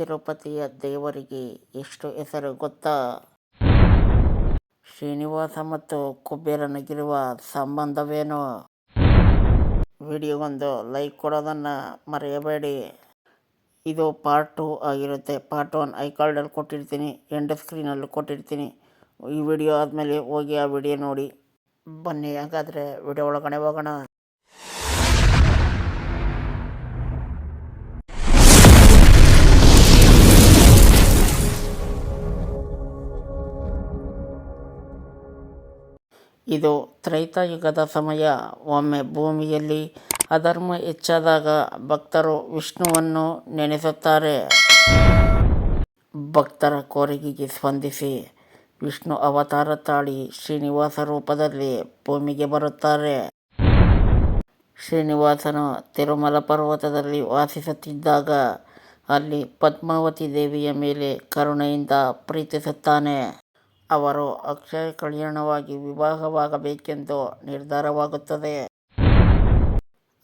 ತಿರುಪತಿಯ ದೇವರಿಗೆ ಎಷ್ಟು ಹೆಸರು ಗೊತ್ತಾ? ಶ್ರೀನಿವಾಸ ಮತ್ತು ಕುಬೇರನಿಗಿರುವ ಸಂಬಂಧವೇನು? ವಿಡಿಯೋಗೊಂದು ಲೈಕ್ ಕೊಡೋದನ್ನು ಮರೆಯಬೇಡಿ. ಇದು ಪಾರ್ಟ್ ಟು ಆಗಿರುತ್ತೆ. ಪಾರ್ಟ್ ಒನ್ ಐ ಕಾರ್ಡಲ್ಲಿ ಕೊಟ್ಟಿರ್ತೀನಿ, ಎಂಡ್ ಸ್ಕ್ರೀನಲ್ಲಿ ಕೊಟ್ಟಿರ್ತೀನಿ. ಈ ವಿಡಿಯೋ ಆದಮೇಲೆ ಹೋಗಿ ಆ ವಿಡಿಯೋ ನೋಡಿ. ಬನ್ನಿ, ಹಾಗಾದರೆ ವಿಡಿಯೋ ಒಳಗಡೆ ಹೋಗೋಣ. ಇದು ತ್ರೈತಾಯುಗದ ಸಮಯ. ಒಮ್ಮೆ ಭೂಮಿಯಲ್ಲಿ ಅಧರ್ಮ ಹೆಚ್ಚಾದಾಗ ಭಕ್ತರು ವಿಷ್ಣುವನ್ನು ನೆನೆಸುತ್ತಾರೆ. ಭಕ್ತರ ಕೋರಿಕೆಗೆ ಸ್ಪಂದಿಸಿ ವಿಷ್ಣು ಅವತಾರ ತಾಳಿ ಶ್ರೀನಿವಾಸ ರೂಪದಲ್ಲಿ ಭೂಮಿಗೆ ಬರುತ್ತಾರೆ. ಶ್ರೀನಿವಾಸನು ತಿರುಮಲ ಪರ್ವತದಲ್ಲಿ ವಾಸಿಸುತ್ತಿದ್ದಾಗ ಅಲ್ಲಿ ಪದ್ಮಾವತಿ ದೇವಿಯ ಮೇಲೆ ಕರುಣೆಯಿಂದ ಪ್ರೀತಿಸುತ್ತಾನೆ. ಅವರು ಅಕ್ಷಯ ಕಲ್ಯಾಣವಾಗಿ ವಿವಾಹವಾಗಬೇಕೆಂದು ನಿರ್ಧಾರವಾಗುತ್ತದೆ.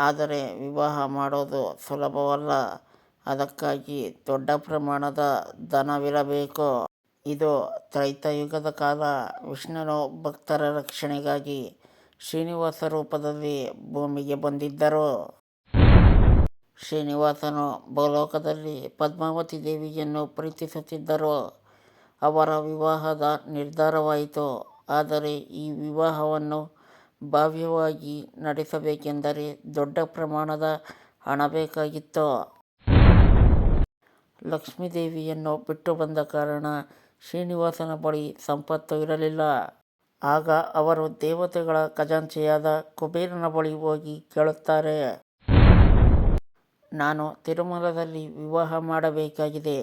ಆದರೆ ವಿವಾಹ ಮಾಡೋದು ಸುಲಭವಲ್ಲ. ಅದಕ್ಕಾಗಿ ದೊಡ್ಡ ಪ್ರಮಾಣದ ಧನವಿರಬೇಕು. ಇದು ತ್ರೈತಯುಗದ ಕಾಲ. ವಿಷ್ಣುನು ಭಕ್ತರ ರಕ್ಷಣೆಗಾಗಿ ಶ್ರೀನಿವಾಸ ರೂಪದಲ್ಲಿ ಭೂಮಿಗೆ ಬಂದಿದ್ದರು. ಶ್ರೀನಿವಾಸನು ಭೂಲೋಕದಲ್ಲಿ ಪದ್ಮಾವತಿ ದೇವಿಯನ್ನು ಪ್ರೀತಿಸುತ್ತಿದ್ದರು. ಅವರ ವಿವಾಹದ ನಿರ್ಧಾರವಾಯಿತು. ಆದರೆ ಈ ವಿವಾಹವನ್ನು ಭವ್ಯವಾಗಿ ನಡೆಸಬೇಕೆಂದರೆ ದೊಡ್ಡ ಪ್ರಮಾಣದ ಹಣ ಬೇಕಾಗಿತ್ತು. ಲಕ್ಷ್ಮೀದೇವಿಯನ್ನು ಬಿಟ್ಟು ಬಂದ ಕಾರಣ ಶ್ರೀನಿವಾಸನ ಬಳಿ ಸಂಪತ್ತು ಇರಲಿಲ್ಲ. ಆಗ ಅವರು ದೇವತೆಗಳ ಖಜಾಂಚೆಯಾದ ಕುಬೇರನ ಬಳಿ ಹೋಗಿ ಕೇಳುತ್ತಾರೆ, ನಾನು ತಿರುಮಲದಲ್ಲಿ ವಿವಾಹ ಮಾಡಬೇಕಾಗಿದೆ.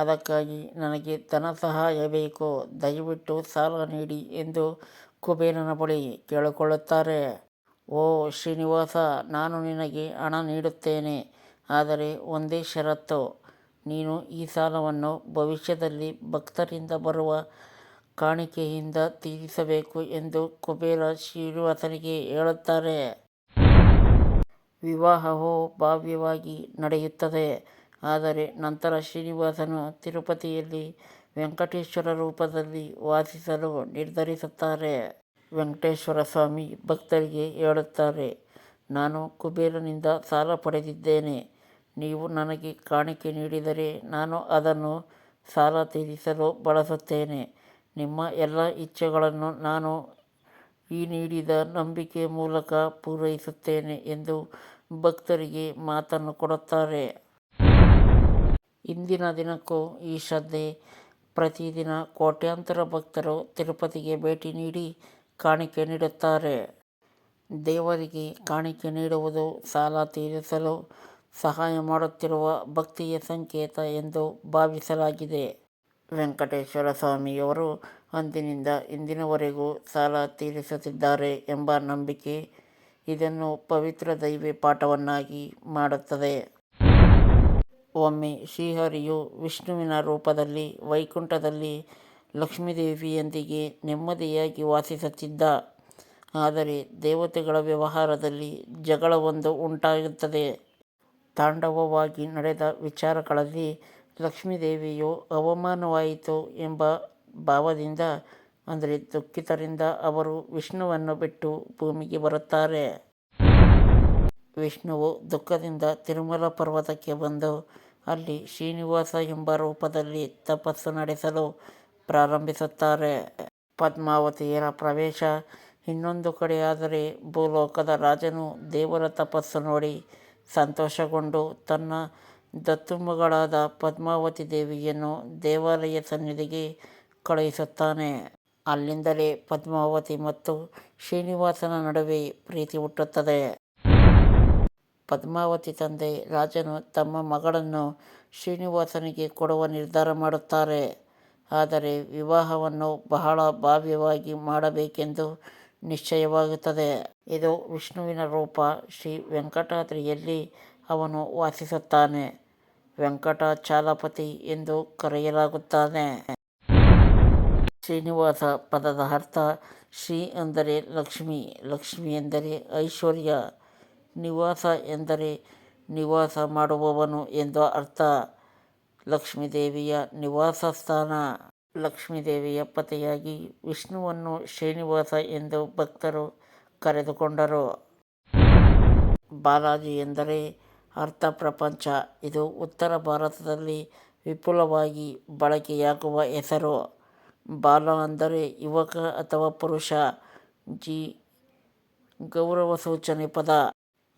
ಅದಕ್ಕಾಗಿ ನನಗೆ ಧನ ಸಹಾಯ ಬೇಕು, ದಯವಿಟ್ಟು ಸಾಲ ನೀಡಿ ಎಂದು ಕುಬೇರನ ಬಳಿ ಕೇಳಿಕೊಳ್ಳುತ್ತಾರೆ. ಓ ಶ್ರೀನಿವಾಸ, ನಾನು ನಿನಗೆ ಹಣ ನೀಡುತ್ತೇನೆ, ಆದರೆ ಒಂದೇ ಷರತ್ತು. ನೀನು ಈ ಸಾಲವನ್ನು ಭವಿಷ್ಯದಲ್ಲಿ ಭಕ್ತರಿಂದ ಬರುವ ಕಾಣಿಕೆಯಿಂದ ತೀರಿಸಬೇಕು ಎಂದು ಕುಬೇರ ಶ್ರೀನಿವಾಸನಿಗೆ ಹೇಳುತ್ತಾರೆ. ವಿವಾಹವು ಭಾವ್ಯವಾಗಿ ನಡೆಯುತ್ತದೆ. ಆದರೆ ನಂತರ ಶ್ರೀನಿವಾಸನು ತಿರುಪತಿಯಲ್ಲಿ ವೆಂಕಟೇಶ್ವರ ರೂಪದಲ್ಲಿ ವಾಸಿಸಲು ನಿರ್ಧರಿಸುತ್ತಾರೆ. ವೆಂಕಟೇಶ್ವರ ಸ್ವಾಮಿ ಭಕ್ತರಿಗೆ ಹೇಳುತ್ತಾರೆ, ನಾನು ಕುಬೇರನಿಂದ ಸಾಲ ಪಡೆದಿದ್ದೇನೆ. ನೀವು ನನಗೆ ಕಾಣಿಕೆ ನೀಡಿದರೆ ನಾನು ಅದನ್ನು ಸಾಲ ತೀರಿಸಲು ಬಳಸುತ್ತೇನೆ. ನಿಮ್ಮ ಎಲ್ಲ ಇಚ್ಛೆಗಳನ್ನು ನಾನು ಈ ನೀಡಿದ ನಂಬಿಕೆ ಮೂಲಕ ಪೂರೈಸುತ್ತೇನೆ ಎಂದು ಭಕ್ತರಿಗೆ ಮಾತನ್ನು ಕೊಡುತ್ತಾರೆ. ಇಂದಿನ ದಿನಕ್ಕೂ ಈ ಶ್ರದ್ಧೆ. ಪ್ರತಿದಿನ ಕೋಟ್ಯಾಂತರ ಭಕ್ತರು ತಿರುಪತಿಗೆ ಭೇಟಿ ನೀಡಿ ಕಾಣಿಕೆ ನೀಡುತ್ತಾರೆ. ದೇವರಿಗೆ ಕಾಣಿಕೆ ನೀಡುವುದು ಸಾಲ ತೀರಿಸಲು ಸಹಾಯ ಮಾಡುತ್ತಿರುವ ಭಕ್ತಿಯ ಸಂಕೇತ ಎಂದು ಭಾವಿಸಲಾಗಿದೆ. ವೆಂಕಟೇಶ್ವರ ಸ್ವಾಮಿಯವರು ಅಂದಿನಿಂದ ಇಂದಿನವರೆಗೂ ಸಾಲ ತೀರಿಸುತ್ತಿದ್ದಾರೆ ಎಂಬ ನಂಬಿಕೆ ಇದನ್ನು ಪವಿತ್ರ ದೈವಿ ಪಾಠವನ್ನಾಗಿ ಮಾಡುತ್ತದೆ. ಒಮ್ಮೆ ಶ್ರೀಹರಿಯು ವಿಷ್ಣುವಿನ ರೂಪದಲ್ಲಿ, ವೈಕುಂಠದಲ್ಲಿ ಲಕ್ಷ್ಮೀದೇವಿಯೊಂದಿಗೆ ನೆಮ್ಮದಿಯಾಗಿ ವಾಸಿಸುತ್ತಿದ್ದ. ಆದರೆ ದೇವತೆಗಳ ವ್ಯವಹಾರದಲ್ಲಿ ಜಗಳವೊಂದು ಉಂಟಾಗುತ್ತದೆ. ತಾಂಡವವಾಗಿ ನಡೆದ ವಿಚಾರಗಳಲ್ಲಿ ಲಕ್ಷ್ಮೀದೇವಿಯು ಅವಮಾನವಾಯಿತು ಎಂಬ ಭಾವದಿಂದ, ಅಂದರೆ ದುಃಖಿತರಿಂದ ಅವರು ವಿಷ್ಣುವನ್ನು ಬಿಟ್ಟು ಭೂಮಿಗೆ ಬರುತ್ತಾರೆ. ವಿಷ್ಣುವು ದುಃಖದಿಂದ ತಿರುಮಲ ಪರ್ವತಕ್ಕೆ ಬಂದು ಅಲ್ಲಿ ಶ್ರೀನಿವಾಸ ಎಂಬ ರೂಪದಲ್ಲಿ ತಪಸ್ಸು ನಡೆಸಲು ಪ್ರಾರಂಭಿಸುತ್ತಾರೆ. ಪದ್ಮಾವತಿಯರ ಪ್ರವೇಶ ಇನ್ನೊಂದು ಕಡೆಯಾದರೆ ಭೂಲೋಕದ ರಾಜನು ದೇವರ ತಪಸ್ಸು ನೋಡಿ ಸಂತೋಷಗೊಂಡು ತನ್ನ ದತ್ತುಮಗಳಾದ ಪದ್ಮಾವತಿ ದೇವಿಯನ್ನು ದೇವಾಲಯ ಸನ್ನಿಧಿಗೆ ಕಳುಹಿಸುತ್ತಾನೆ. ಅಲ್ಲಿಂದಲೇ ಪದ್ಮಾವತಿ ಮತ್ತು ಶ್ರೀನಿವಾಸನ ನಡುವೆ ಪ್ರೀತಿ ಹುಟ್ಟುತ್ತದೆ. ಪದ್ಮಾವತಿ ತಂದೆ ರಾಜನು ತಮ್ಮ ಮಗಳನ್ನು ಶ್ರೀನಿವಾಸನಿಗೆ ಕೊಡುವ ನಿರ್ಧಾರ ಮಾಡುತ್ತಾರೆ. ಆದರೆ ವಿವಾಹವನ್ನು ಬಹಳ ಭಾವ್ಯವಾಗಿ ಮಾಡಬೇಕೆಂದು ನಿಶ್ಚಯವಾಗುತ್ತದೆ. ಇದು ವಿಷ್ಣುವಿನ ರೂಪ. ಶ್ರೀ ವೆಂಕಟಾದ್ರಿಯಲ್ಲಿ ಅವನು ವಾಸಿಸುತ್ತಾನೆ. ವೆಂಕಟಾಚಲಪತಿ ಎಂದು ಕರೆಯಲಾಗುತ್ತಾನೆ. ಶ್ರೀನಿವಾಸ ಪದದ ಅರ್ಥ ಶ್ರೀ ಅಂದರೆ ಲಕ್ಷ್ಮಿ. ಲಕ್ಷ್ಮಿ ಎಂದರೆ ಐಶ್ವರ್ಯ. ನಿವಾಸ ಎಂದರೆ ನಿವಾಸ ಮಾಡುವವನು ಎಂದು ಅರ್ಥ. ಲಕ್ಷ್ಮೀದೇವಿಯ ನಿವಾಸ ಸ್ಥಾನ. ಲಕ್ಷ್ಮೀದೇವಿಯ ಪತಿಯಾಗಿ ವಿಷ್ಣುವನ್ನು ಶ್ರೀನಿವಾಸ ಎಂದು ಭಕ್ತರು ಕರೆದುಕೊಂಡರು. ಬಾಲಾಜಿ ಎಂದರೆ ಅರ್ಥ ಪ್ರಪಂಚ. ಇದು ಉತ್ತರ ಭಾರತದಲ್ಲಿ ವಿಪುಲವಾಗಿ ಬಳಕೆಯಾಗುವ ಹೆಸರು. ಬಾಲ ಅಂದರೆ ಯುವಕ ಅಥವಾ ಪುರುಷ. ಜಿ. ಗೌರವ ಸೂಚನೆ ಪದ.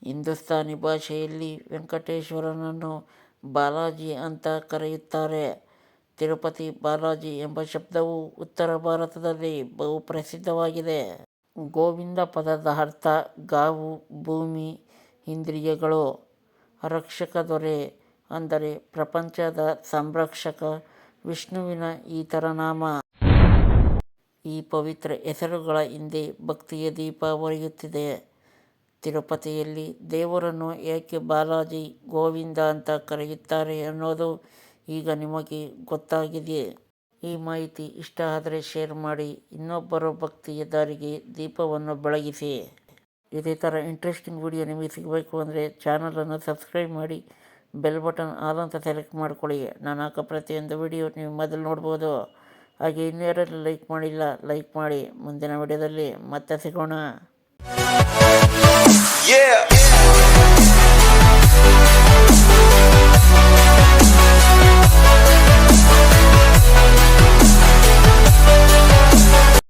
ಹಿಂದೂಸ್ತಾನಿ ಭಾಷೆಯಲ್ಲಿ ವೆಂಕಟೇಶ್ವರನನ್ನು ಬಾಲಾಜಿ ಅಂತ ಕರೆಯುತ್ತಾರೆ. ತಿರುಪತಿ ಬಾಲಾಜಿ ಎಂಬ ಶಬ್ದವು ಉತ್ತರ ಭಾರತದಲ್ಲಿ ಬಹು ಪ್ರಸಿದ್ಧವಾಗಿದೆ ಗೋವಿಂದ ಪದದ ಅರ್ಥ ಗಾವು, ಭೂಮಿ, ಇಂದ್ರಿಯಗಳು, ರಕ್ಷಕ ದೊರೆ ಅಂದರೆ ಪ್ರಪಂಚದ ಸಂರಕ್ಷಕ ವಿಷ್ಣುವಿನ ಈತರ ನಾಮ ಈ ಪವಿತ್ರ ಹೆಸರುಗಳ ಹಿಂದೆ ಭಕ್ತಿಯ ದೀಪ ಉರಿಯುತ್ತಿದೆ ತಿರುಪತಿಯಲ್ಲಿ ದೇವರನ್ನು ಏಕೆ ಬಾಲಾಜಿ ಗೋವಿಂದ ಅಂತ ಕರೆಯುತ್ತಾರೆ ಅನ್ನೋದು ಈಗ ನಿಮಗೆ ಗೊತ್ತಾಗಿದೆ ಈ ಮಾಹಿತಿ ಇಷ್ಟ ಆದರೆ ಶೇರ್ ಮಾಡಿ, ಇನ್ನೊಬ್ಬರ ಭಕ್ತಿಯ ದಾರಿಗೆ ದೀಪವನ್ನು ಬೆಳಗಿಸಿ. ಇದೇ ಥರ ಇಂಟ್ರೆಸ್ಟಿಂಗ್ ವಿಡಿಯೋ ನಿಮಗೆ ಸಿಗಬೇಕು ಅಂದರೆ ಚಾನಲನ್ನು ಸಬ್ಸ್ಕ್ರೈಬ್ ಮಾಡಿ ಬೆಲ್ ಬಟನ್ ಆದಂತ ಸೆಲೆಕ್ಟ್ ಮಾಡಿಕೊಳ್ಳಿ. ನಾನು ಹಾಕೋ ಪ್ರತಿಯೊಂದು ವಿಡಿಯೋ ನೀವು ಮೊದಲು ನೋಡ್ಬೋದು. ಹಾಗೆ ಇನ್ನೇರಲ್ಲಿ ಲೈಕ್ ಮಾಡಿಲ್ಲ ಲೈಕ್ ಮಾಡಿ. ಮುಂದಿನ ವಿಡಿಯೋದಲ್ಲಿ ಮತ್ತೆ ಸಿಗೋಣ. Yeah.